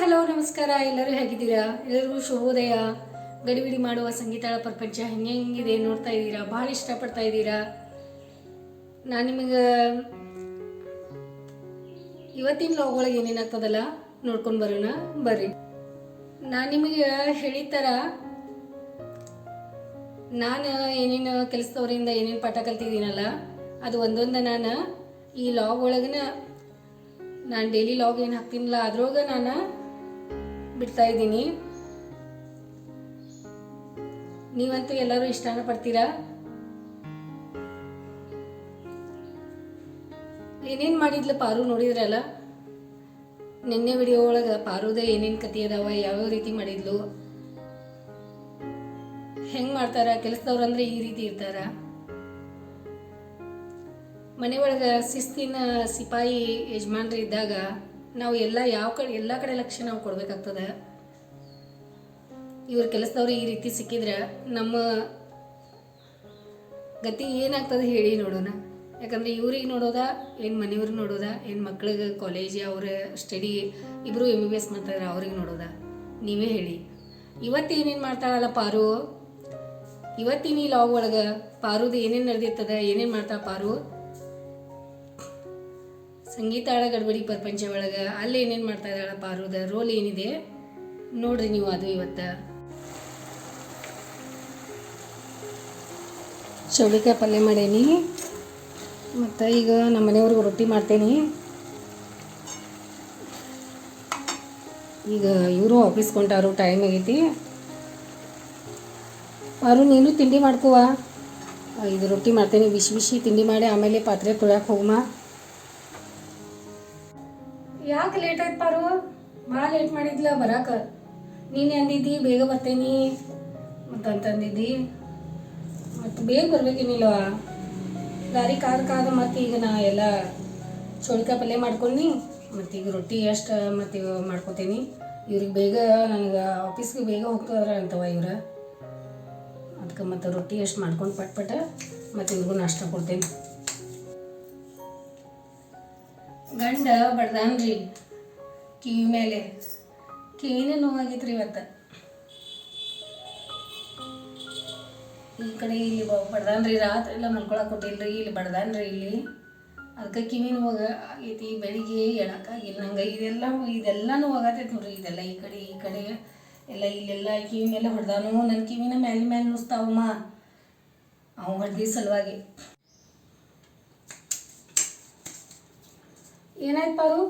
Hello, ನಮಸ್ಕಾರ. ಎಲ್ಲರೂ ಹೇಗಿದ್ದೀರಾ? ಎಲ್ಲರಿಗೂ ಶುಭೋದಯ. ಗಡಿಬಿಡಿ ಮಾಡುವ ಸಂಗೀತಾಳ ಪ್ರಪಂಚ ಹೆಂಗೆ ಹೆಂಗಿದೆ ನೋಡ್ತಾ ಇದ್ದೀರಾ? ಭಾಳ ಇಷ್ಟಪಡ್ತಾ ಇದ್ದೀರಾ? ನಾನು ನಿಮಗೆ ಇವತ್ತಿನ ಲಾಗ್ ಒಳಗೆ ಏನೇನಾಗ್ತದಲ್ಲ ನೋಡ್ಕೊಂಡು ಬರೋಣ. ಬರ್ರಿ. ನಾನು ನಿಮಗೆ ಹೇಳಿದ ಥರ ನಾನು ಏನೇನು ಕೆಲಸದವರಿಂದ ಏನೇನು ಪಾಠ ಕಲ್ತಿದ್ದೀನಲ್ಲ, ಅದು ಒಂದೊಂದು ನಾನು ಈ ಲಾಗ್ ಒಳಗನ, ನಾನು ಡೈಲಿ ಲಾಗ್ ಏನು ಹಾಕ್ತೀನಲ್ಲ, ಅದ್ರೊಳಗೆ ನಾನು ಬಿಡ್ತಾ ಇದ್ದೀನಿ. ನೀವಂತೂ ಎಲ್ಲರೂ ಇಷ್ಟನ ಪಡ್ತೀರಾ? ಏನೇನು ಮಾಡಿದ್ಲು ಪಾರು ನೋಡಿದ್ರಲ್ಲ? ನಿನ್ನೆ ವಿಡಿಯೋ ಒಳಗೆ ಪಾರುದ ಏನೇನು ಕತೆ ಅದಾವ, ಯಾವ್ಯಾವ ರೀತಿ ಮಾಡಿದ್ಲು? ಹೆಂಗ್ ಮಾಡ್ತಾರ? ಕೆಲಸದವ್ರು ಅಂದ್ರೆ ಈ ರೀತಿ ಇರ್ತಾರ. ಮನೆ ಒಳಗೆ ಶಿಸ್ತಿನ ಸಿಪಾಯಿ ಯಜಮಾನ್ರು ಇದ್ದಾಗ ನಾವು ಎಲ್ಲ ಯಾವ ಕಡೆ, ಎಲ್ಲ ಕಡೆ ಲಕ್ಷ್ಯ ನಾವು ಕೊಡ್ಬೇಕಾಗ್ತದ. ಇವ್ರ ಕೆಲಸದವ್ರು ಈ ರೀತಿ ಸಿಕ್ಕಿದ್ರೆ ನಮ್ಮ ಗತಿ ಏನಾಗ್ತದೆ ಹೇಳಿ ನೋಡೋಣ. ಯಾಕಂದ್ರೆ ಇವ್ರಿಗೆ ನೋಡೋದ, ಏನು ಮನೆಯವ್ರಿಗೆ ನೋಡೋದ, ಏನು ಮಕ್ಳಿಗೆ ಕಾಲೇಜ್ ಅವ್ರ ಸ್ಟಡಿ ಇಬ್ಬರು ಎಂ ಬಿ ಬಿ ಎಸ್ ಮಾಡ್ತಾರೆ ಅವ್ರಿಗೆ ನೋಡೋದ. ನೀವೇ ಹೇಳಿ. ಇವತ್ತು ಏನೇನು ಮಾಡ್ತಾಳಲ್ಲ ಪಾರು? ಇವತ್ತಿನ ಈ ಲಾಗ್ ಒಳಗೆ ಪಾರುದು ಏನೇನು ನಡೆದಿರ್ತದ, ಏನೇನು ಮಾಡ್ತಾಳೆ ಪಾರು? ಸಂಗೀತಾಳ ಗಡ್ಬಡಿ ಪ್ರಪಂಚ ಒಳಗೆ, ಅಲ್ಲಿ ಏನೇನು ಮಾಡ್ತಾ ಇದ್ದಾಳಪ್ಪ ಪಾರುದ ರೋಲ್ ಏನಿದೆ? ನೋಡ್ರಿ ನೀವು ಅದು ಇವತ್ತು. ಚೌಳಿಕಾಯಿ ಪಲ್ಯ ಮಾಡೇನಿ. ಮತ್ತು ಈಗ ನಮ್ಮ ಮನೆಯವ್ರಿಗೆ ರೊಟ್ಟಿ ಮಾಡ್ತೇನೆ. ಈಗ ಇವರು ಆಫೀಸ್ ಕೊಂಟಾರು ಟೈಮ್ ಆಗೈತಿ. ಅವರು ನೀನು ತಿಂಡಿ ಮಾಡ್ಕೋವ ಇದು ರೊಟ್ಟಿ ಮಾಡ್ತೇನೆ ಬಿಸಿ ಬಿಸಿ ತಿಂಡಿ ಮಾಡಿ, ಆಮೇಲೆ ಪಾತ್ರೆ ತೊಳ್ಯಾಕೆ ಹೋಗಮ್ಮ ಯಾಕೆ ಲೇಟ್ ಆಯ್ತು ಪಾರು. ಭಾಳ ಲೇಟ್ ಮಾಡಿದ್ಲ, ಬರಾಕ. ನೀನು ಅಂದಿದ್ದಿ, ಬೇಗ ಬರ್ತೇನಿ ಮತ್ತಂತಂದಿದ್ದಿ ಮತ್ತು ಬೇಗ ಬರ್ಬೇಕೇನಿಲ್ವ ದಾರಿ ಕಾದ ಕಾದ ಮತ್ತು ಈಗ ನಾ ಎಲ್ಲ ಚೋಳಿಕಾಯಿ ಪಲ್ಯ ಮಾಡ್ಕೊಂಡು ಮತ್ತು ಈಗ ರೊಟ್ಟಿ ಎಷ್ಟು ಮತ್ತು ಮಾಡ್ಕೊತೀನಿ. ಇವ್ರಿಗೆ ಬೇಗ ನನಗೆ ಆಫೀಸ್ಗೆ ಬೇಗ ಹೋಗ್ತದ್ರ ಅಂತವ ಇವ್ರ. ಅದಕ್ಕೆ ಮತ್ತು ರೊಟ್ಟಿ ಎಷ್ಟು ಮಾಡ್ಕೊಂಡು ಪಟ್ ಮತ್ತೆ ಮತ್ತು ಇವ್ರಿಗೂ ನಾಷ್ಟ ಕೊಡ್ತೇನೆ. ಗಂಡ ಬಡ್ದಾನ್ರಿ ಕಿವಿ ಮೇಲೆ. ಕಿವಿನೇ ನೋವಾಗಿತ್ರಿ ಇವತ್ತು. ಈ ಕಡೆ ಇಲ್ಲಿ ಬಡ್ದಾನ್ರಿ ರಾತ್ರಿ ಎಲ್ಲ ಮಲ್ಕೊಳಕ್ ಕೊಟ್ಟಿಲ್ರಿ, ಇಲ್ಲಿ ಬಡ್ದಾನ್ರಿ ಇಲ್ಲಿ. ಅದಕ್ಕೆ ಕಿವಿ ನೋವಾಗ ಆಗೈತಿ, ಬೆಳಿಗ್ಗೆ ಹೇಳಕ್ಕಾಗಿಲ್ಲ ನಂಗೆ. ಇದೆಲ್ಲ ಇದೆಲ್ಲ ನೋವಾಗತ್ತೈತೆ ನೋಡ್ರಿ, ಇದೆಲ್ಲ ಈ ಕಡೆ ಈ ಕಡೆ. ಎಲ್ಲ ಇಲ್ಲೆಲ್ಲ ಕಿವಿ ಮೇಲೆ ಹೊಡೆದಾನು ನನ್ನ ಕಿವಿನ ಮ್ಯಾಲ ಮೇಲೆ ನುಸ್ತಾವಮ್ಮ. ಅವು ಹೊಡೆದಿ ಸಲುವಾಗಿ. ಏನಾಯ್ತು ಪಾರು?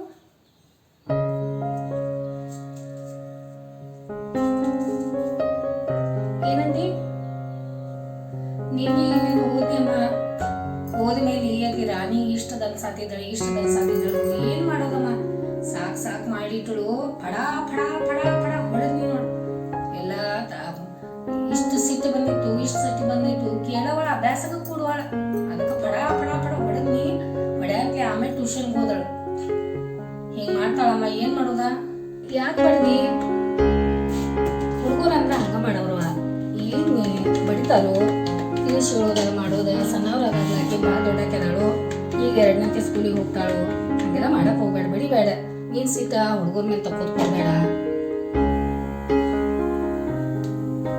ಏನಂದಿ? ನೀನು ನೀನು ಓದ್ಯಮ್ಮ? ಹೋದ ಮೇಲೆ ಯಾಕೆ ರಾಣಿ ಇಷ್ಟದಲ್ಲಿ ಸಾತಿದ್ದಳು ಇಷ್ಟದಲ್ಲಿ ಸಾತಿದ್ದಳು ಏನ್ ಮಾಡೋದಮ್ಮ? ಸಾಕ್ ಸಾಕ್ ಮಾಡಿಟ್ಟಳು ಫಡ ಫಡ ಮಾಡ್ತಾಳಮ್ಮ, ಏನ್ ಮಾಡೋದ? ಯಾಕೆ ಮಾಡಿದಿ ಹುಡುಗರು ಅಂದ್ರೆ ಹಂಗ ಮಾಡವ್ರವ ಏನು ಬಡಿತಾರೋ? ತಿಳಿಸಿ ಮಾಡೋದ ಸಣ್ಣವ್ರಾಗಿ ಆಕೆ ಭಾಳ ದೊಡ್ಡಕ್ಕೆದಾಳು? ಈಗ ಎರಡನೇ ಸ್ಕೂಲಿಗೆ ಹೋಗ್ತಾಳು. ಹಂಗೆಲ್ಲ ಮಾಡಕ್ ಹೋಗ್ಬೇಡ, ಬಡಿಬೇಡ. ನೀನ್ ಸೀತಾ ಹುಡುಗರ ಮೇಲೆ ತಕ್ಕೋದ್ಕೋಬೇಡ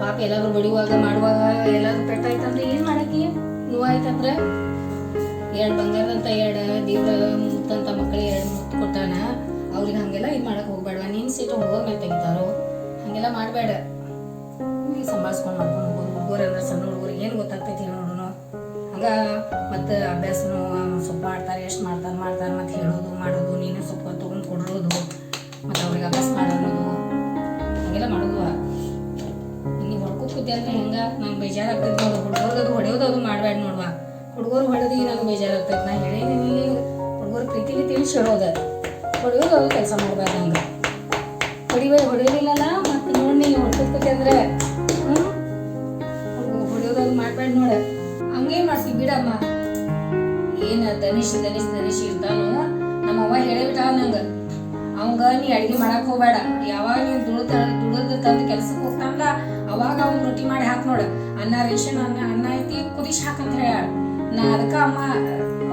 ಪಾಪ ಎಲ್ಲಾದ್ರು ಬಡಿಯುವಾಗ, ಮಾಡುವಾಗ ಎಲ್ಲಾದ್ರು ಪೆಟ್ಟಾಯ್ತಂದ್ರೆ ಏನ್ ಮಾಡಕ್ಕೆ? ನೋವಾಯ್ತಂದ್ರೆ? ಎರಡು ಬಂಗಾರದಂತ ಎರಡು ದೇವ್ರ ಮುತ್ತಂತ ಮಕ್ಕಳಿಗೆ ಎರಡು ಮುತ್ತು ಕೊಟ್ಟಾನ? ಅವ್ರಿಗೆ ಹಂಗೆಲ್ಲ ಇದು ಮಾಡಕ್ ಹೋಗ್ಬೇಡ ನೀನ್ ಸೀಟು ಹುಡುಗರ ಮೇಲೆ ತೆಗಿತಾರೋ? ಹಂಗೆಲ್ಲ ಮಾಡಬೇಡ. ನೀನು ಸಂಭಾಳಿಸ್ಕೊಂಡು ಮಾಡ್ಕೊಂಡು ಹೋಗೋದು. ಹುಡುಗರು ಅಂದ್ರೆ ಸಣ್ಣ ಹುಡುಗರಿಗೆ ಏನು ಗೊತ್ತಾಗ್ತೈತಿ ನೋಡೋಣ ಹಂಗ ಮತ್ತು ಅಭ್ಯಾಸನು ಸ್ವಲ್ಪ ಮಾಡ್ತಾರೆ, ಎಷ್ಟು ಮಾಡ್ತಾರೆ ಮಾಡ್ತಾರೆ ಮತ್ತು ಹೇಳೋದು, ಮಾಡೋದು, ನೀನು ಸ್ವಲ್ಪ ತೊಗೊಂಡು ಕೊಡೋದು, ಮತ್ತು ಅವ್ರಿಗೆ ಅಭ್ಯಾಸ ಮಾಡೋದು, ಹಂಗೆಲ್ಲ ಮಾಡೋದು. ಇನ್ನು ಹೊಡ್ಕೋ ಕೂತಿ ಅಂದ್ರೆ ಹೆಂಗ? ನಂಗೆ ಬೇಜಾರಾಗ್ತೈತಿ ನೋಡು. ಹುಡುಗರ್ಗೆ ಅದು ಹೊಡೆಯೋದು ಅದು ಮಾಡಬೇಡ ನೋಡ್ವಾ. ಹುಡುಗರು ಹೊಡೆದು ನಂಗೆ ಬೇಜಾರಾಗ್ತೈತಿ. ನಾ ಹೇಳೇನಿ ಹುಡುಗರು ಪ್ರೀತಿಲಿ ತಿಳಿಸಿ ಹೇಳೋದ ಹೊಡೆಯೋದು ಕೆಲಸ ಮಾಡ್ಬಾರ್ದು ಹಂಗೆ ಹೊಡಿಬೇ ಹೊಡೆಯಲಿಲ್ಲಲ್ಲ ಮತ್ತೆ ನೋಡಿ ನೀವು ಹೊಡ್ಕೊತಿ ಅಂದ್ರೆ ಹ್ಞೂ ಹೊಡೆಯೋದು ಅದು ಮಾಡ್ಬೇಡ ನೋಡ. ಹಂಗೆ ಮಾಡ್ತಿ ಬಿಡಮ್ಮ. ಏನ ದನಿಶ್ ದನಿಶ್ ದನಿಶ್ ಇರ್ತಾನೋ? ನಮ್ಮ ಅವ್ವ ಹೇಳಿಬಿಟ್ಟ ನಂಗೆ. ಅವಂಗ ನೀ ಅಡಿಗೆ ಮಾಡಕ್ ಹೋಗ್ಬೇಡ. ಯಾವಾಗ ನೀನ್ ದುಡಿದ ದುಡ್ದು ತಂದು ಕೆಲ್ಸಕ್ಕೆ ಹೋಗ್ತಾನಲ್ಲ, ಅವಾಗ ಅವ್ನು ರೊಟ್ಟಿ ಮಾಡಿ ಹಾಕ್ ನೋಡ. ಅನ್ನ, ರೇಷನ್, ಅನ್ನ ಅನ್ನ ಐತಿ ಕುದಿಸಿ ಹಾಕಂತ ಹೇಳ ನಾ ಅದಕ್ಕ ಅಮ್ಮ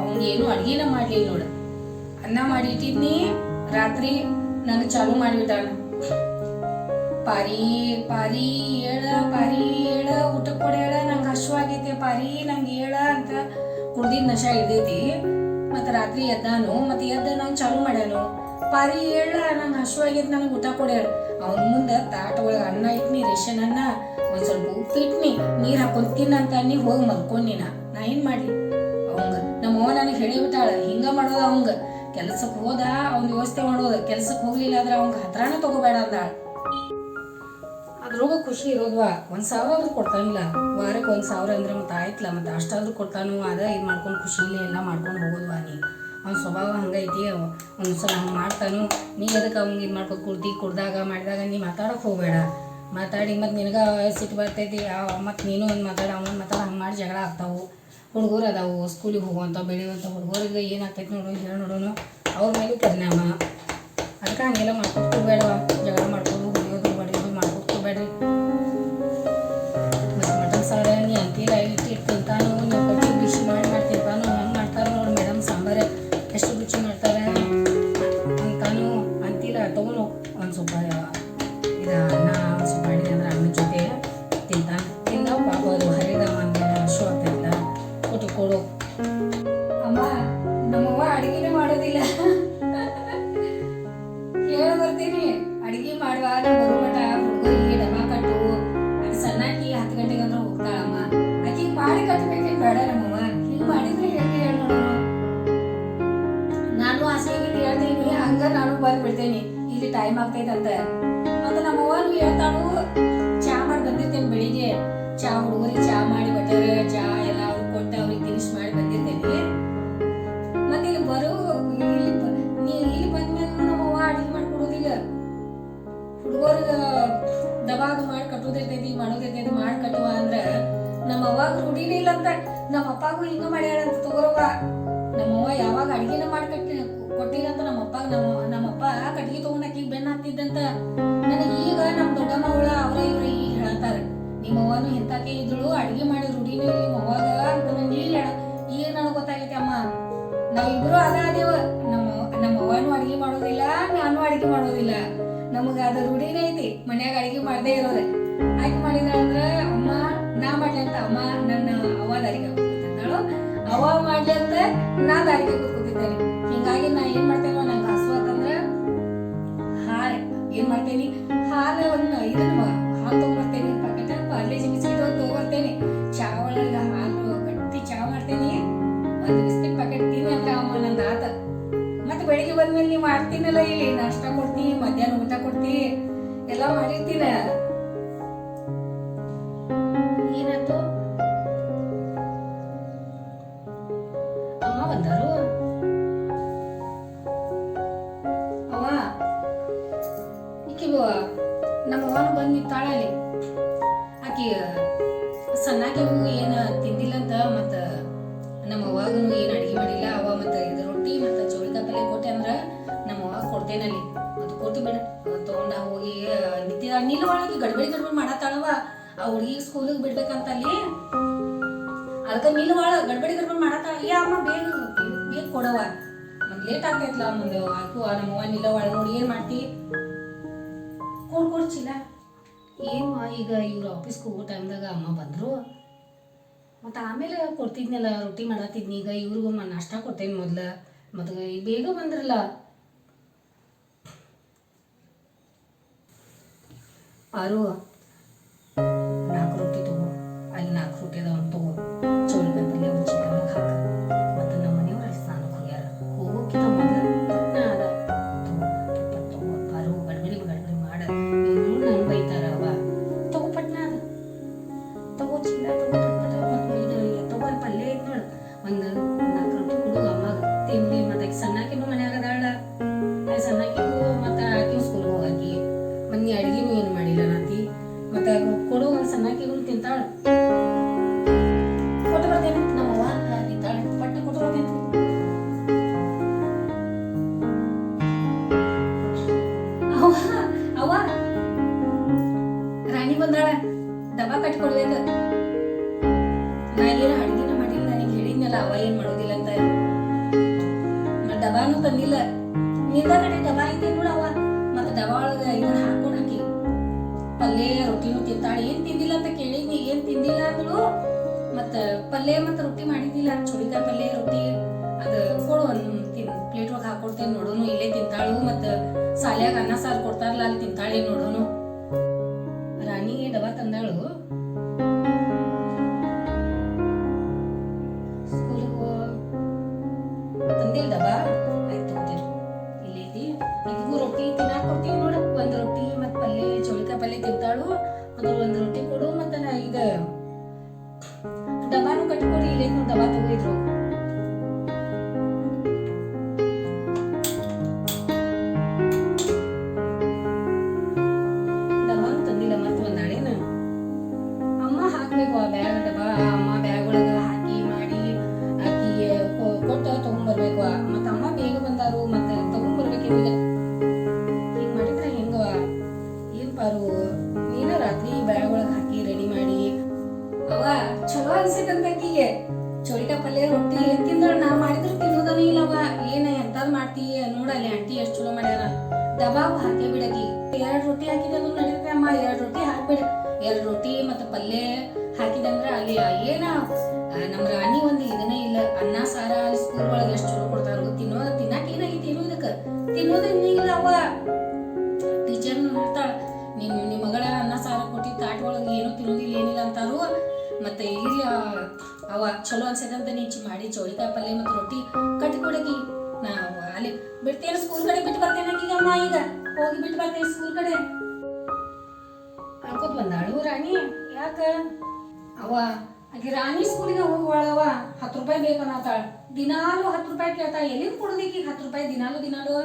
ಅವ್ನ್ ಏನು ಅಡಿಗೆನ ಮಾಡ್ಲಿಲ್ಲ ನೋಡ. ಅನ್ನ ಮಾಡಿ ಇಟ್ಟಿದ್ನಿ ರಾತ್ರಿ ನನಗೆ ಚಾಲು ಮಾಡಿಬಿಟ್ಟಾಳ ಪಾರಿ ಪಾರಿ ಏಳ ಪಾರಿ ಏಳ ಊಟ ಕೊಡ ಹೇಳ ನಂಗೆ ಹಶ್ವಾಗೈತೆ ಪಾರಿ, ನಂಗೆ ಏಳ ಅಂತ ಕುಡ್ದಿದ್ ನಶ ಇದ್ದೈತಿ ಮತ್ತು ರಾತ್ರಿ ಎದ್ದಾನು, ಮತ್ತು ಎದ್ದ ನಂಗೆ ಚಾಲು ಮಾಡ್ಯಾನು. ಪಾರಿ ಏಳ ನಂಗೆ ಹಶ್ವಾಗೈತೆ ನನಗೆ ಊಟ ಕೊಡ ಹೇಳ ಅವನ ಮುಂದೆ ತಾಟ ಒಳಗೆ ಅನ್ನ ಇಟ್ನಿ, ರೇಷನ್ ಅನ್ನ, ಒಂದು ಸ್ವಲ್ಪ ಉಪ್ಪು ಇಟ್ನಿ, ನೀರು ಹಾಕೊಂಡು ತಿನ್ನಂತ ನೀ ಹೋಗಿ ಮಲ್ಕೊಂಡಿನ ನಾ ಏನು ಮಾಡಲಿ? ಅವಂಗ. ನಮ್ಮ ಅವ್ವ ನನಗೆ ಹೇಳಿಬಿಟ್ಟಾಳ ಹಿಂಗ ಮಾಡೋದ ಅವಂಗ. ಕೆಲ್ಸಕ್ಕೆ ಹೋದ, ಅವ್ನ ವ್ಯವಸ್ಥೆ ಮಾಡೋದು ಕೆಲ್ಸಕ್ಕೆ ಹೋಗ್ಲಿಲ್ಲ ಅಂದ್ರೆ ಅವ್ನಿಗೆ ಹತ್ರಾನ ತಗೋಬೇಡ ಅಂದಾಳ. ಅದ್ರೊಳಗ ಖುಷಿ ಇರೋದ್ವಾ ಒಂದ್ ಸಾವಿರ ಆದ್ರೂ ಕೊಡ್ತಾನಿಲ್ಲ. ವಾರಕ್ಕೆ ಒಂದ್ ಸಾವಿರ ಅಂದ್ರೆ ಮತ್ತೆ ಆಯ್ತಲ್ಲ ಮತ್ತೆ ಅಷ್ಟಾದ್ರೂ ಕೊಡ್ತಾನು, ಅದ ಇದು ಮಾಡ್ಕೊಂಡು ಖುಷಿಲಿ ಎಲ್ಲ ಮಾಡ್ಕೊಂಡು ಹೋಗೋದ್ವಾ ನೀ. ಅವ್ನ ಸ್ವಭಾವ ಹಂಗೈತಿ, ಅವ ಒಂದ್ಸಲ ಹಂಗೆ ಮಾಡ್ತಾನು. ನೀ ಅದಕ್ಕೆ ಅವ್ನಿಗೆ ಇದು ಮಾಡ್ಕೊಂಡು ಕುಡ್ದು, ಕುಡ್ದಾಗ, ಮಾಡಿದಾಗ ನೀ ಮಾತಾಡೋಕೆ ಹೋಗಬೇಡ. ಮಾತಾಡಿ ಮತ್ತೆ ನಿನಗ ಸಿಟ್ಟು ಬರ್ತೈತಿ ಮತ್ತು ನೀನು ಒಂದು ಮಾತಾಡ, ಅವನು ಮಾತಾಡ, ಹಂಗೆ ಮಾಡಿ ಜಗಳ ಆಗ್ತಾವು. ಹುಡುಗರು ಅದಾವು ಸ್ಕೂಲಿಗೆ ಹೋಗುವಂಥ ಬೆಳೆಯುವಂಥ ಹುಡುಗರಿಗೆ ಏನಾಗ್ತೈತೆ ನೋಡು, ಹೇಳಿ ನೋಡೋನು ಅವ್ರ ಮೇಲೂ ಪರಿಣಾಮ. ಅದಕ್ಕೆ ಹಂಗೆಲ್ಲ ಮಾಡ್ಕೊಟ್ಟು ಬೇಡವ? ಜಗಳ ಮಾಡ್ಕೊಂಡು ಹೊಡಿಯೋದು ಬಡಿಯೋದು ಮಾಡ್ಕೊಟ್ಟು ಬೇಡ್ರಿ. ಮತ್ತು ಮಟನ್ ಸಾರ ನೀ ಅಂತೀರ ಇಟ್ಟು ತಿಂತಾನು ನೀವು ಕಟ್ಟಿ ಬಿಸಿ ಮಾಡಿ ಮಾಡಿ ತಿಂತಾನು ಹೆಂಗೆ ಮಾಡ್ತಾರೆ ನೋಡಿ ಮೇಡಮ್ ಸಾಂಬಾರ. ಎಷ್ಟು ರುಚಿ ಮಾಡ್ತಾರೆ? ಅಂತಾನು ಅಂತೀರ ತಗೊಂಡು ಒಂದು ಸ್ವಲ್ಪ ನಮ್ಮ ಅಪ್ಪಗೂ ಹಿಂಗ ಮಾಡ್ಯಾಳ ಅಂತ ತಗೋರವ್ವ. ನಮ್ಮವ್ವ ಯಾವಾಗ ಅಡಿಗೆನ ಮಾಡಿ ಕಟ್ಟಿ ಕೊಟ್ಟಿಲ್ಲ ಅಂತ ನಮ್ಮ ಅಪ್ಪ ನಮ್ಮ ನಮ್ಮಪ್ಪ ಕಟ್ಟಿಗೆ ತಗೊಂಡ್ ಆಕಿಗೆ ಬೆನ್ನ ಹಾಕ್ತಿದ್ದಂತ ನನಗೆ ಈಗ ನಮ್ಮ ದೊಡ್ಡಮ್ಮ ಹುಳ ಅವ್ರ ಇವ್ರ ಈಗ ಹೇಳ್ತಾರ. ನಿಮ್ಮ ಅವ್ವನು ಇಂತಾಕೆ ಇದ್ಳು? ಅಡಿಗೆ ಮಾಡಿ ರೂಢಿನ ನಿಮ್ಮ ಅವ್ವಾಗ ಅಂತ ನಂಗೆ ಈಗ ಈಗ ನನಗೆ ಗೊತ್ತಾಗೈತೆ ಅಮ್ಮ. ನಾವಿಬ್ರು ಅದಾದೇವ ನಮ್ಮ ನಮ್ಮ ಅವ್ವನು ಅಡಿಗೆ ಮಾಡೋದಿಲ್ಲ, ನಾನು ಅಡಿಗೆ ಮಾಡೋದಿಲ್ಲ. ನಮಗ ಅದ ರೂಢಿನೇ ಐತಿ. ಮನ್ಯಾಗ ಅಡಿಗೆ ಮಾಡದೇ ಇರೋದೆ. ಆಯ್ತು ಮಾಡಿದ್ರ ಅಂದ್ರ ಅಮ್ಮ ನಾ ಮಾಡ್ಲಿ ಅಂತ ಅಮ್ಮ ನನ್ನ ಅವ್ವ ದಾರಿಗೆ ಕೂತಿದ್ದಾಳು ಅವ್ವ ಮಾಡ್ಲಿ ಅಂತ ನಾ ದಾರಿಗೆ ಕೂತ್ಕೊತಿದ್ದೇನೆ. ಹಿಂಗಾಗಿ ನಾ ಏನ್ ಮಾಡ್ತೇನೋ ನಂಗೆ ಹಸು ಅಂತಂದ್ರೆ ಹಾಲು ಏನ್ ಮಾಡ್ತೇನಿ? ಹಾಲು ಒಂದು ಇದನ್ನ ಹಾಲು ತಗೊಂಬರ್ತೇನೆ. ಪಾಕೆಟ್ ಪಾರ್ಲೇಜಿ ಬಿಸ್ಕಿಟ್ ಒಂದು ತಗೊಂಬರ್ತೇನೆ. ಚಾ ಒಳಗೆ ಹಾಲು ಕಟ್ಟಿ ಚಾ ಮಾಡ್ತೇನಿ. ಒಂದು ಬಿಸ್ಕಿಟ್ ಪ್ಯಾಕೆಟ್ ತಿನ್ನಿ ಅಂತ ಅಮ್ಮ ನಂದು ಆತ. ಮತ್ತೆ ಬೆಳಿಗ್ಗೆ ಬಂದ್ಮೇಲೆ ನೀವು ಮಾಡ್ತೀನಲ್ಲ ಇಲ್ಲಿ ನಾಷ್ಟ ಕೊಡ್ತೀನಿ ಮಧ್ಯಾಹ್ನ ಊಟ ಕೊಡ್ತೀನಿ ಎಲ್ಲ ಮಾಡಿರ್ತೀನ ಆಕು ನಮ್ಮ ಒಳ ನೋಡಿ, ಏನು ಮಾಡ್ತಿ? ಕೊಡ್ ಕೊಡ್ಚಿಲ್ಲ ಏನು ಈಗ ಇವ್ರು ಆಫೀಸ್ಗೆ ಹೋಗೋ ಟೈಮ್ದಾಗ ಅಮ್ಮ ಬಂದರು. ಮತ್ತು ಆಮೇಲೆ ಕೊಡ್ತಿದ್ನಲ್ಲ, ರೊಟ್ಟಿ ಮಾಡತ್ತಿದ್ನಿ ಈಗ ಇವ್ರಿಗೂ ನಾಷ್ಟ ಕೊಡ್ತೇನೆ ಮೊದ್ಲು. ಮತ್ತು ಬೇಗ ಬಂದ್ರಲ್ಲ. ಆರು ನಾಲ್ಕು ರೊಟ್ಟಿ ತಗೋ. ಅಲ್ಲಿ ನಾಲ್ಕು ರೊಟ್ಟಿ ಅದಾವ. ಬಂದಾಳ? ದಬ ಕಟ್ಟಿ ಕೊಡ್ಬೇಕು ನಾ ಏನು ಅಡ್ಗಿನ ಮಾಡಿಲ್ಲ ನನಗೆ ಹೇಳಿದ್ನಲ್ಲ, ಅವ ಏನ್ ಮಾಡೋದಿಲ್ಲ ಅಂತ. ನಾ ಡಬ್ಬಾನು ತಂದಿಲ್ಲ. ನಿಂದ ಕಡೆ ಡಬ್ಬ ಐತೆ ನೋಡವ್ವ ಡಬ್ಬ ಒಳಗೆ ಇದನ್ನ ಹಾಕೊಂಡು ಹಾಕಿ. ಪಲ್ಯ ರೊಟ್ಟಿನೂ ತಿಂತಾಳೆ. ಏನ್ ತಿಂದಿಲ್ಲ ಅಂತ ಕೇಳಿದ್ನಿ, ಏನ್ ತಿಂದಿಲ್ಲ ಅಂದ್ಲು. ಮತ್ತ ಪಲ್ಯ ಮತ್ತ ರೊಟ್ಟಿ ಮಾಡಿದ್ದಿಲ್ಲ. ಚುಳಿಕಾಯಿ ಪಲ್ಯ ರೊಟ್ಟಿ, ಅದ ಕೊಡು, ಒಂದು ಪ್ಲೇಟ್ ಒಳಗೆ ಹಾಕೊಡ್ತೇನೆ ನೋಡೋನು. ಇಲ್ಲೇ ತಿಂತಾಳು. ಮತ್ತ ಸಾಲ್ಯಾಗ ಅನ್ನ ಸಾರು ಕೊಡ್ತಾರಲ್ಲ, ಅಲ್ಲಿ ತಿಂತಾಳೆ ನೋಡೋನು. ಮತ್ತೆ ಇಲ್ಲಿ ಅವ ಚಲೋ ಅನ್ಸೈತಂತ ನೀಚಿ ಮಾಡಿ ಚೌಳಿಕಾಯಿ ಪಲ್ಯ ಮತ್ತೆ ರೊಟ್ಟಿ ಕಟ್ಟಿ ನಾವು ಅಲ್ಲಿ ಬಿಡ್ತೇನೆ ಸ್ಕೂಲ್ ಕಡೆ ಬಿಟ್ಟು ಬರ್ತೇನೆ ಈಗ ಅಮ್ಮ ಈಗ. ಹೋಗಿ ಬಿಟ್ಟು ಬರ್ತೇನೆ ಸ್ಕೂಲ್ ಕಡೆ. ಅನ್ಕೋತ ಬಂದಾಳು ರಾಣಿ. ಯಾಕ? ಅವ ಆಕೆ ರಾಣಿ ಸ್ಕೂಲಿಗೆ ಹೋಗುವಳವ ಹತ್ತು ರೂಪಾಯಿ ಬೇಕನ್ನತ್ತಾಳ ದಿನಾಲು ಹತ್ತು ರೂಪಾಯಿ ಕೇಳ್ತಾಳ. ಎಲ್ಲಿಗೆ ಕೊಡೋದಕ್ಕೆ ಹತ್ತು ರೂಪಾಯಿ ದಿನಾಲು ದಿನಾಲು?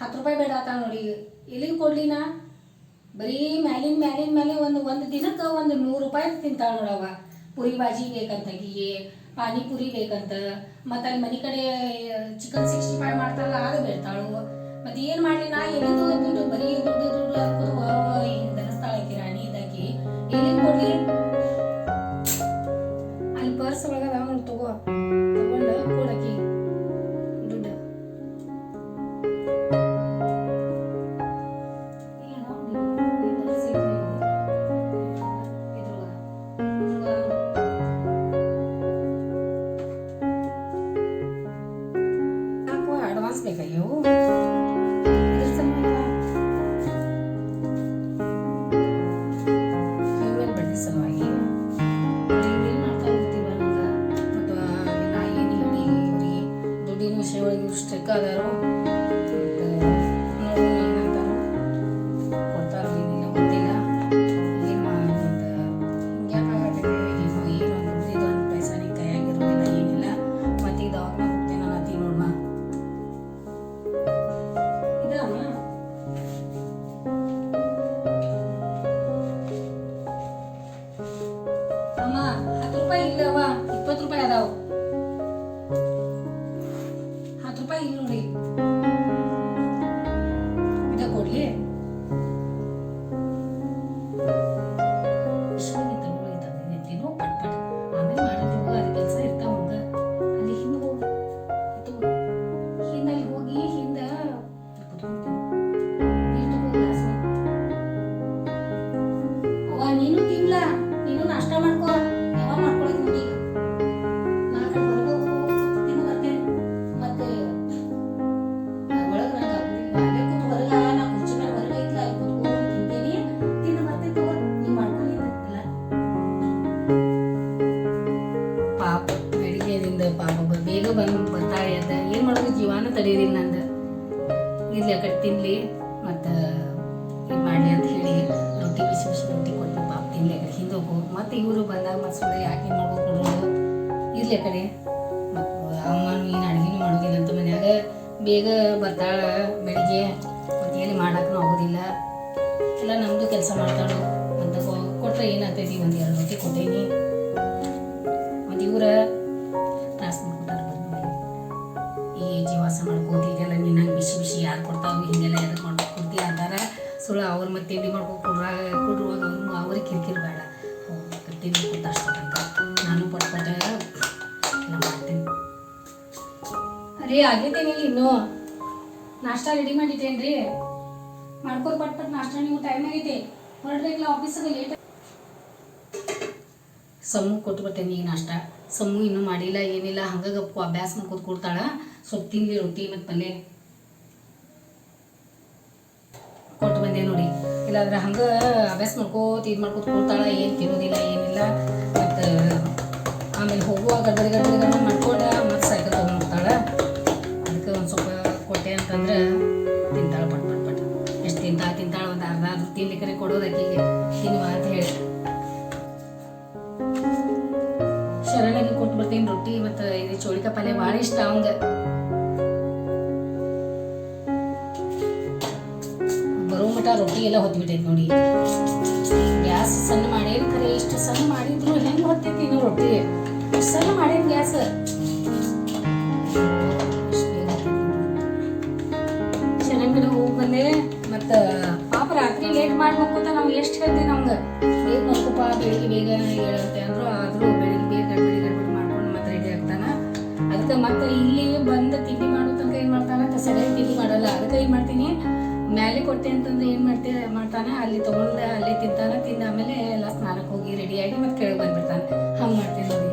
ಹತ್ತು ರೂಪಾಯಿ ಬೇಡ ಆತ ನೋಡಿ. ಎಲ್ಲಿಗೆ ಕೊಡ್ಲಿ ನಾ? ಬರೀ ಮ್ಯಾಲಿನ ಮ್ಯಾಲಿನ ಮೇಲೆ ಒಂದು ಒಂದು ದಿನಕ್ಕೆ ಒಂದು ನೂರು ರೂಪಾಯಿ ತಿಂತಾಳ ನೋಡವ ಪುರಿ ಬಾಜಿ ಬೇಕಂತ ಆಕಿಗೆ ಪಾನಿಪುರಿ ಬೇಕಂತ. ಮತ್ತೆ ಅಲ್ಲಿ ಮನೆ ಕಡೆ ಚಿಕನ್ ಸಿಕ್ಸ್ಟಿ ಫೈವ್ ಮಾಡ್ತಾರಲ್ಲ, ಅದು ಬೇಡ್ತಾಳು. ಮತ್ತೆ ಏನು ಮಾಡಲಿ, ನಾ ಎಲ್ಲಿಂದು ದುಡ್ಡು ಬರೀ ದುಡ್ಡು ದುಡ್ಡು ಹಾಕೋದು ಹಿಂಗೆ ಧರಿಸ್ತಾಳೆ ಕಿರಾಣಿ ಇದಾಕಿ ಎಲ್ಲಿಂದ ಕೊಡ್ಲಿ? ಅಲ್ಲಿ ಪರ್ಸ್ ಒಳಗ ಅದಾವ ನೋಡಿ ತಗೋ. ಮತ್ತು ಇವರು ಬಂದಾಗ ಮತ್ತು ಸುಳ್ಳು ಯಾಕೆ ಮಾಡ್ಬೇಕು ಕೊಡೋದು ಇರ್ಲಿ ಕಡೆ. ಮತ್ತು ಅಮ್ಮನೂ ಏನು ಅಡುಗೆನೂ ಮಾಡೋದಿಲ್ಲ ಅಂತ ಮನ್ಯಾಗ ಬೇಗ ಬರ್ತಾಳ ಬೆಳಿಗ್ಗೆ. ಮತ್ತು ಎಲ್ಲಿ ಮಾಡಕ್ಕೂ ಆಗೋದಿಲ್ಲ. ಎಲ್ಲ ನಮ್ಮದು ಕೆಲಸ ಮಾಡ್ತಾಳು. ಅಂತ ಕೊಟ್ಟರೆ ಏನಾಗ್ತೈತಿ? ಒಂದು ಎರಡು ರೊಟ್ಟಿ ಕೊಟ್ಟೇನಿ. ಮತ್ತು ಇವ್ರ ಟ್ರಾನ್ಸ್ಫರ್ ಬಂದು ಈ ಜೀವಾಸ ಮಾಡ್ಕೋತಿ, ಇದೆಲ್ಲ ನಿನ್ನಂಗೆ ಬಿಸಿ ಬಿಸಿ ಯಾರು ಕೊಡ್ತಾವು ಹಿಂಗೆಲ್ಲ ಎದಕ್ಕೆ ಮಾಡ್ಕೊ ಅಂತಾರೆ. ಸುಳ್ಳು ಅವ್ರು ಮತ್ತೆ ಎಲ್ಲಿ ಮಾಡ್ಕೊಂಡು ಕೊಡ್ರ ಕೊಡುವಾಗ ಅವ್ರು ಅವ್ರಿಗೆ ಕಿರಿಕಿರಿ ಬೇಡ. ನಾನು ಪಟ್ ಪಟ ಎಲ್ಲ ಮಾಡ್ತೀನಿ ಅರೇ ಆಗೈತೇನಿಲ್ಲ ಇನ್ನೂ. ನಾಷ್ಟ ರೆಡಿ ಮಾಡಿಟ್ಟೇನ್ರಿ ಮಾಡ್ಕೊರ್ ಪಟ್ ನಾಷ್ಟ ನೀವು ಟೈಮ್ ಆಗೈತಿ. ಹೊರಡ್ಬೇಕಲ್ಲ ಆಫೀಸಿಗೆ ಲೇಟ್ ಸಮ್ಮು ಕೊಟ್ಬಿಟ್ಟೇನಿ ಈಗ ನಾಷ್ಟ. ಸಮ್ಮು ಇನ್ನೂ ಮಾಡಿಲ್ಲ, ಏನಿಲ್ಲ, ಹಂಗ ಗಪ್ಪು ಅಭ್ಯಾಸ ಮಾಡ್ಕೊತ ಕೊಡ್ತಾಳ. ಸ್ವಲ್ಪ ತಿನ್ಲಿ, ರೊಟ್ಟಿ ಮತ್ತು ಪಲ್ಯ. ಕೊಟ್ಟು ಬಂದೆ ನೋಡಿ. ಇಲ್ಲಾಂದ್ರೆ ಹಂಗೆ ಅಭ್ಯಾಸ ಮಾಡ್ಕೋತ ಇದು ಮಾಡ್ಕೋತ ಕೂತಾಳ, ಏನು ತಿನ್ನೋದಿಲ್ಲ, ಏನಿಲ್ಲ. ಮತ್ತು ಆಮೇಲೆ ಹೋಗುವಾಗ ಗಡ್ಬಡಿ ಗಡ್ಬಡಿ ಗಡ್ಬಡಿ ಮಾಡ್ಕೊಂಡು ಮತ್ತೆ ಸೈಕಲ್ ತೊಗೊಂಡ್ಬಿಡ್ತಾಳ ಅದಕ್ಕೆ ಒಂದು ಸ್ವಲ್ಪ ಕೊಟ್ಟೆ ಅಂತಂದ್ರೆ ತಿಂತಾಳೆ, ಪಟ್ ಪಟ್ ಪಟ್. ಎಷ್ಟು ತಿಂತಾಳೆ ತಿಂತಾಳೆ, ಒಂದು ಅರ್ಧ ಅರ್ಧ ತಿನ್ಲಿಕ್ಕರೆ ಕೊಡೋದು ಆಕಿಗೆ ತಿನ್ನುವ ಅಂತ ಹೇಳಿ. ಶರಣಿಗೆ ಕೊಟ್ಟು ಬರ್ತೀನಿ ರೊಟ್ಟಿ, ಮತ್ತು ಇದು ಚೋಳಿಕಾಯಿ ಪಲ್ಯ ಭಾಳ ಇಷ್ಟ ಅವಂಗ. ರೊಟ್ಟಿ ಎಲ್ಲ ಹೊತ್ಬಿಟ್ಟೈತೆ ನೋಡಿ. ಗ್ಯಾಸ್ ಸಣ್ಣ ಮಾಡೇನು ಖರೆ ಇಷ್ಟು ಸಣ್ಣ ಮಾಡಿದ್ರು ಹೆಂಗ್ ಹೊತ್ತೈತಿ ಇನ್ನು ರೊಟ್ಟಿ? ಸಣ್ಣ ಮಾಡೇನು ಗ್ಯಾಸ್? ಚೆನ್ನಾಗಿ ಹೋಗಿ ಬಂದೆ, ಮತ್ತ ಪಾಪ ರಾತ್ರಿ ಲೇಟ್ ಮಾಡ್ಬೇಕು ನಾವು ಎಷ್ಟು ಹೇಳ್ತೀವಿ ನಮ್ಗೆ? ಕೊಟ್ಟೆ ಅಂತಂದ್ರೆ ಏನು ಮಾಡ್ತೀರಾ ಮಾಡ್ತಾನೆ, ಅಲ್ಲಿ ತೊಗೊಂಡು, ಅಲ್ಲೇ ತಿಂತಾನ ತಿಂದ ಆಮೇಲೆ ಎಲ್ಲ ಸ್ನಾನಕ್ಕೆ ಹೋಗಿ ರೆಡಿಯಾಗಿ ಮತ್ತೆ ಕೆಳಗೆ ಬಂದ್ಬಿಡ್ತಾನೆ. ಹಂಗೆ ಮಾಡ್ತೀನಿ ನೋಡಿ.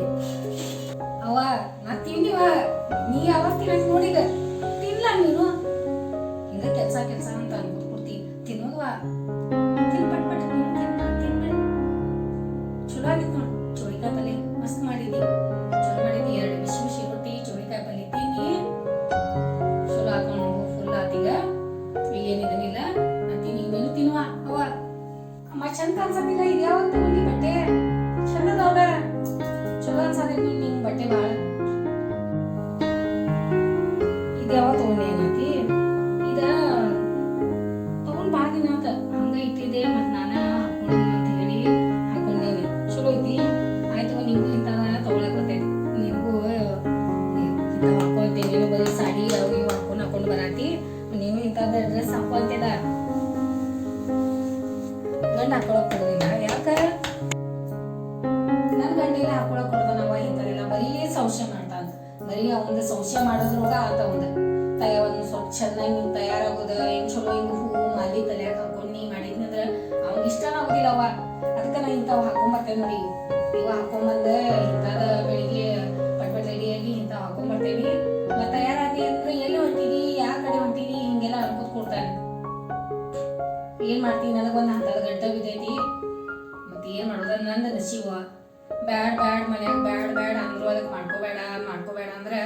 ಬ್ಯಾಡ್ ಬ್ಯಾಡ್ ಮನ್ಯಾಗ ಬ್ಯಾಡ್ ಬ್ಯಾಡ್ ಅಂದ್ರು ಅದಕ್ಕೆ ಮಾಡ್ಕೋಬೇಡ ಮಾಡ್ಕೋಬೇಡ ಅಂದ್ರೆ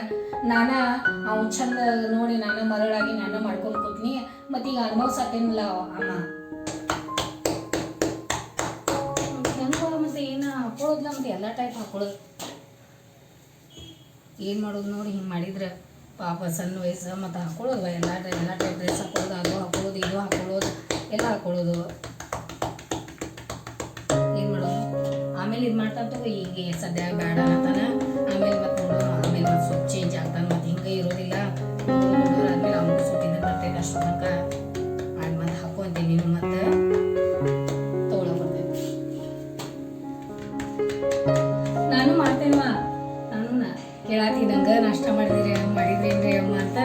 ನಾನ ಅವ್ ಚಂದ ನೋಡಿ ನಾನು ಮರಳಾಗಿ ನಾನು ಮಾಡ್ಕೊಂಡು ಕೂತ್ನಿ. ಮತ್ತೆ ಈಗ ಅನುಭವ್ಸತ್ತೇನಿಲ್ಲ ಅಮ್ಮ. ಮತ್ತೆ ಏನು ಹಾಕೊಳ್ಳೋದ್ಲ ಮತ್ತೆ ಎಲ್ಲ ಟೈಪ್ ಹಾಕೊಳ್ಳೋದು ಏನು ಮಾಡೋದು ನೋಡಿ ಹಿಂಗೆ ಮಾಡಿದ್ರೆ ಪಾಪ ಸಣ್ಣ ವಯಸ್ಸು, ಮತ್ತು ಹಾಕೊಳ್ಳೋದು ಎಲ್ಲ ಎಲ್ಲ ಟೈಪ್ ಡ್ರೆಸ್ ಹಾಕೊಳ್ಳೋದು ಅದು ಹಾಕೊಳ್ಳೋದು ಇದು ಹಾಕೊಳ್ಳೋದು ಎಲ್ಲ ಹಾಕೊಳ್ಳೋದು ಆಮೇಲೆ ಇದು ಮಾಡ್ತಾ ತಗೋ ಈಗ ಸದ್ಯ ಬೇಡ ಅಂತಾನ. ಆಮೇಲೆ ಮತ್ತೆ ನೋಡೋ, ಆಮೇಲೆ ಮತ್ತೆ ಸ್ವಲ್ಪ ಚೇಂಜ್ ಆಗ್ತಾನೆ. ಮತ್ತೆ ಹಿಂಗೆ ಇರೋದಿಲ್ಲ. ಆದ್ಮೇಲೆ ಅವನು ಸ್ವಲ್ಪ ಇದನ್ನ ಬರ್ತೈತೆ ಅಷ್ಟು ಮಾಡಿ ಮತ್ತೆ ಹಾಕೊಂತೀನಿ ನೀನು ಮತ್ತೆ ಬರ್ತೈತಿ ನಾನು ಮಾಡ್ತೇನವ ನಾನು ಕೇಳಾತಿದಂಗ ನಾಷ್ಟ ಮಾಡಿದ್ರಿ ಮಾಡಿದ್ರೇನ್ರಿ ಅಮ್ಮ ಅಂತ.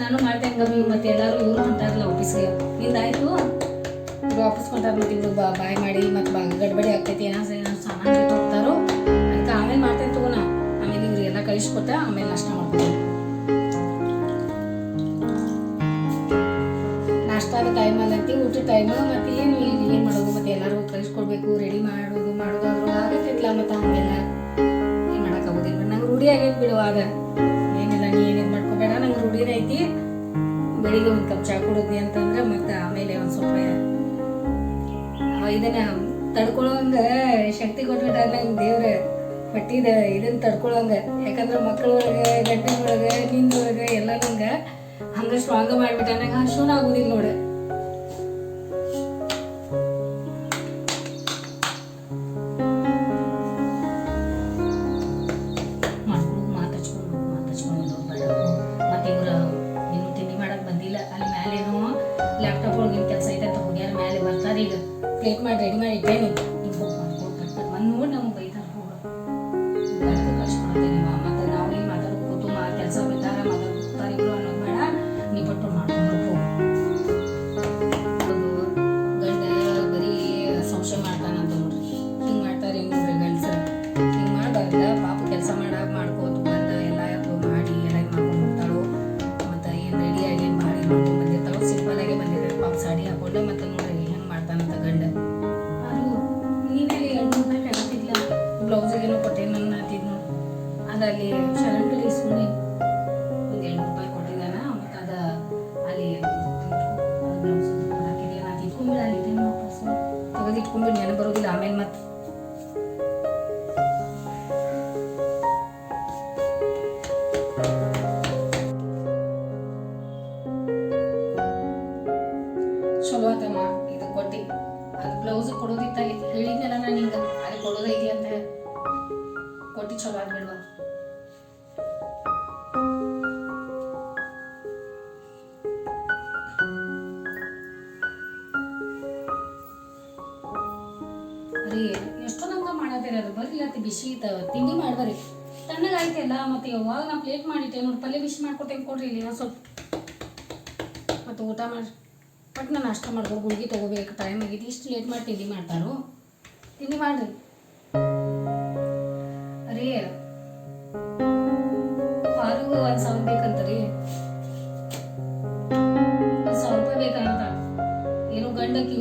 ನಾನು ಮಾಡ್ತೇನೆ ಗಮ್ಮಿ. ಮತ್ತೆ ಎಲ್ಲರೂ ಇವರು ಹೊಂಟಾರಲ್ಲ ಆಫೀಸ್ಗೆ ನಿಂದಾಯ್ತು? ಇವ್ರು ಆಫೀಸ್ ಹೊಂಟಾರ ಮತ್ತೆ ಇವ್ರು ಬಾಯ್ ಮಾಡಿ. ಮತ್ತೆ ಬಾ, ಗಡ್ಬಡಿ ಆಗ್ತೈತಿ. ಏನೋ ಏನೋ ಸಾಮಾನು ಅಂತ ಆಮೇಲೆ ಮಾಡ್ತೇನೆ ತಗೋಣ. ಆಮೇಲೆ ಇವ್ರು ಎಲ್ಲ ಆಮೇಲೆ ನಾಷ್ಟ ಮಾಡ್ಕೊತೀನಿ ನಾಷ್ಟಾದ ಟೈಮ್ ಅಂತಿ ಊಟದ ಟೈಮ್ ಮತ್ತೆ ಏನು ಇಲ್ಲಿ ಏನು ಮಾಡೋದು? ಮತ್ತೆ ಎಲ್ಲರಿಗೂ ಕಳಿಸ್ಕೊಡ್ಬೇಕು ರೆಡಿ ಮಾಡೋದು ಮಾಡೋದು ಅದ್ರೊಳಗೆ ಆಗತ್ತೈತ್ಲ ಮತ್ತೆ ಹಂಗೆಲ್ಲ ಏನು ಮಾಡೋಕ್ಕಾಗೋದಿಲ್ಲ. ನಂಗೆ ರೂಢಿ ಆಗೈತೆ ಬಿಡು ಆಗ. ಏನಿಲ್ಲ, ನೀ ಏನೇನು ಮಾಡ್ಕೋಬೇಡ, ನಂಗೆ ರೂಢಿನೇ ಐತಿ. ಬೆಳಿಗ್ಗೆ ಒಂದು ಕಪ್ ಚಾ ಕುಡಿದ್ನಿ ಅಂತಂದ್ರೆ ಮತ್ತೆ ಆಮೇಲೆ ಒಂದು ಸ್ವಲ್ಪ ಇದನ್ನ ತಡ್ಕೊಳ್ಳೋಂಗ ಶಕ್ತಿ ಕೊಟ್ಬಿಟ್ಟಾರ ನಂಗೆ ದೇವ್ರ. ಹೊಟ್ಟಿದ ಇದನ್ನ ತಡ್ಕೊಳ್ಳೋಂಗ ಯಾಕಂದ್ರೆ ಮಕ್ಕಳೊಳಗೆ ಗಡ್ಡೆ ಒಳಗೆ ನಿಂದೊಳಗೆ ಎಲ್ಲ ನಂಗೆ ಹಂಗೆ ಸ್ಟ್ರಾಂಗ್ ಮಾಡಿಬಿಟ್ಟ ನಂಗೆ ಹಸುನ ಆಗೋದಿಲ್ಲ ನೋಡು. ಬಿಟ್ಕೊಂಡು ನೆನಪು ಬರೋದಿಲ್ಲ ಆಮೇಲೆ ಮತ್ತೆ ಕೊಟ್ಟಂಗೆ ಇಲ್ಲಿ ಒಂದು ಸ್ವಲ್ಪ. ಮತ್ತು ಊಟ ಮಾಡಿ ಬಟ್ ನಾನು ನಾಷ್ಟ ಮಾಡ್ಬೋದು, ಗುಳಿಗೆ ತೊಗೋಬೇಕು ಟೈಮ್ ಆಗಿದೆ ಇಷ್ಟು ಲೇಟ್ ಮಾಡಿ ತಿಂಡಿ ಮಾಡ್ತಾರೋ. ತಿಂಡಿ ಮಾಡಿರಿ. ರೀ ಪಾರಿಗೂ ಒಂದು ಸಾವಿರ ಬೇಕಂತ ರೀ ಒಂದು ಸಾವಿರ ರೂಪಾಯಿ ಬೇಕಂತ. ಏನು ಗಂಡಕ್ಕೆ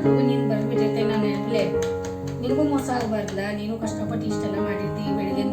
ಅದು ನೀನು ಬರ್ಬಿಟ್ಟಿರ್ತೇನೆ ಜೊತೆ ನಾನು ಹೇಳಲೇ ನಿನಗೂ ಮೋಸ ಆಗಬಾರ್ದಲ್ಲ ನೀನು ಕಷ್ಟಪಟ್ಟು ಇಷ್ಟೆಲ್ಲ ಮಾಡಿರ್ತಿ ಬೆಳಿಗ್ಗೆ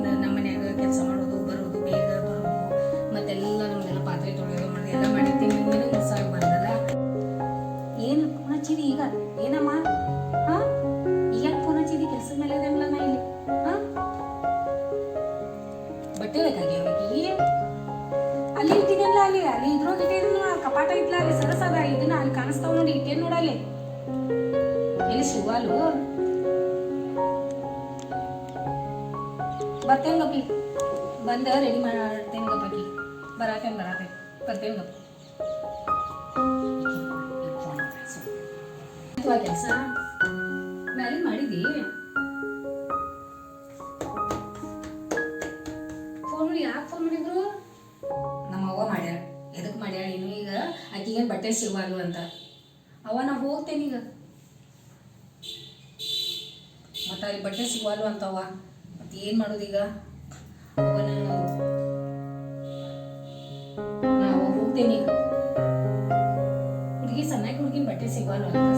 ಯಾಕೆ ಫೋನ್ ಮಾಡಿದ್ರು? ನಮ್ಮ ಅವ್ವ ಮಾಡ್ಯಾಳ. ಎದಕ್ಕೆ ಮಾಡ್ಯಾಳ ಇನ್ನು ಈಗ? ಆಕಿಗೆ ಬಟ್ಟೆ ಸಿಗವಾಗು ಅಂತ. ಅವ ನಾ ಹೋಗ್ತೇನೆ ಈಗ. ಮತ್ತು ಅಲ್ಲಿ ಬಟ್ಟೆ ಅಂತ ಅಂತವ ಮತ್ತೆ ಏನ್ ಮಾಡೋದೀಗ ನಾನು ನಾವು ಹೋಗ್ತೇನೆ ಹುಡುಗಿ ಸಣ್ಣಕ್ಕೆ ಹುಡುಗಿನ ಬಟ್ಟೆ ಸಿಗವಾಲು ಅಂತ.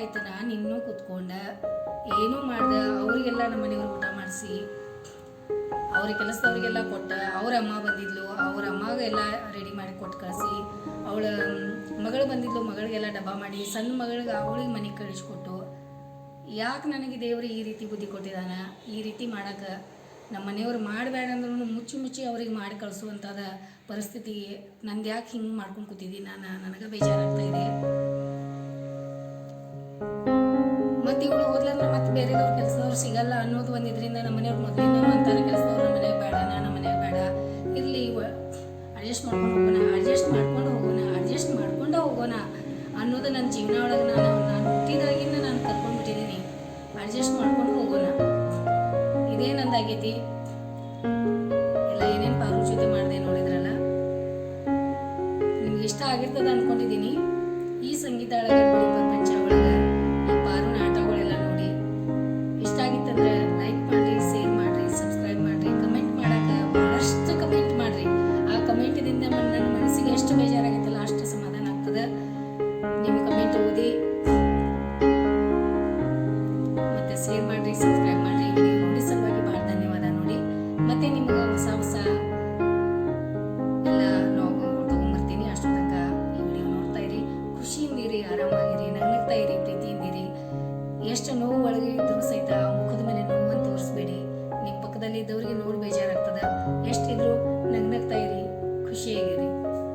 ಆಯ್ತು, ನಾನು ಇನ್ನೂ ಕೂತ್ಕೊಂಡೆ. ಏನೂ ಮಾಡ್ದೆ, ಅವರಿಗೆಲ್ಲ ನಮ್ಮ ಮನೆಯವ್ರು ಊಟ ಮಾಡಿಸಿ ಅವ್ರ ಕೆಲಸದವ್ರಿಗೆಲ್ಲ ಕೊಟ್ಟ. ಅವ್ರ ಅಮ್ಮ ಬಂದಿದ್ಲು, ಅವ್ರ ಅಮ್ಮಗೆಲ್ಲ ರೆಡಿ ಮಾಡಿ ಕೊಟ್ಟು ಕಳಿಸಿ, ಅವಳ ಮಗಳು ಬಂದಿದ್ಲು, ಮಗಳಿಗೆಲ್ಲ ಡಬ್ಬ ಮಾಡಿ, ಸಣ್ಣ ಮಗಳಿಗೆ ಅವಳಿಗೆ ಮನೆಗೆ ಕಳಿಸ್ಕೊಟ್ಟು, ಯಾಕೆ ನನಗೆ ದೇವರು ಈ ರೀತಿ ಬುದ್ಧಿ ಕೊಟ್ಟಿದ್ದಾನೆ? ಈ ರೀತಿ ಮಾಡೋಕೆ ನಮ್ಮ ಮನೆಯವ್ರು ಮಾಡಬೇಡ ಅಂದ್ರೂ ಮುಚ್ಚಿ ಮುಚ್ಚಿ ಅವ್ರಿಗೆ ಮಾಡಿ ಕಳಿಸುವಂಥದ ಪರಿಸ್ಥಿತಿ ನಂದು ಯಾಕೆ ಹಿಂಗೆ ಮಾಡ್ಕೊಂಡು ಕೂತಿದ್ದೀನಿ ನಾನು. ನನಗೆ ಬೇಜಾರಾಗ್ತಾ ಇದೆ. ಮತ್ತೆ ಇವಳು ಓದ್ಲಾರ ಮತ್ತೆ ಬೇರೆದವ್ರು ಕೆಲಸದವ್ರು ಸಿಗಲ್ಲ ಅನ್ನೋದು ಒಂದು ಇದರಿಂದ ನಮ್ಮ ಮನೆಯವ್ರು ಮೊದಲಿನ ಅಂತಾರೆ ಕೆಲಸದವ್ರು ಬೇಡ, ನಾನು ನಮ್ಮ ಬೇಡ ಬೇಡ. ಇರಲಿ ಅಡ್ಜಸ್ಟ್ ಮಾಡ್ಕೊಂಡು ಹೋಗೋಣ ಅಡ್ಜಸ್ಟ್ ಮಾಡ್ಕೊಂಡು ಹೋಗೋಣ ಅಡ್ಜಸ್ಟ್ ಮಾಡ್ಕೊಂಡು ಹೋಗೋಣ ಅನ್ನೋದು ನನ್ನ ಜೀವನ ಒಳಗೆ ನಾನು ನಾನು ಹುಟ್ಟಿದಾಗಿಂದ ನಾನು ಕರ್ಕೊಂಡ್ಬಿಟ್ಟಿದ್ದೀನಿ ಅಡ್ಜಸ್ಟ್ ಮಾಡ್ಕೊಂಡು ಹೋಗೋಣ. ಇದೇ ನಂದಾಗೈತಿ.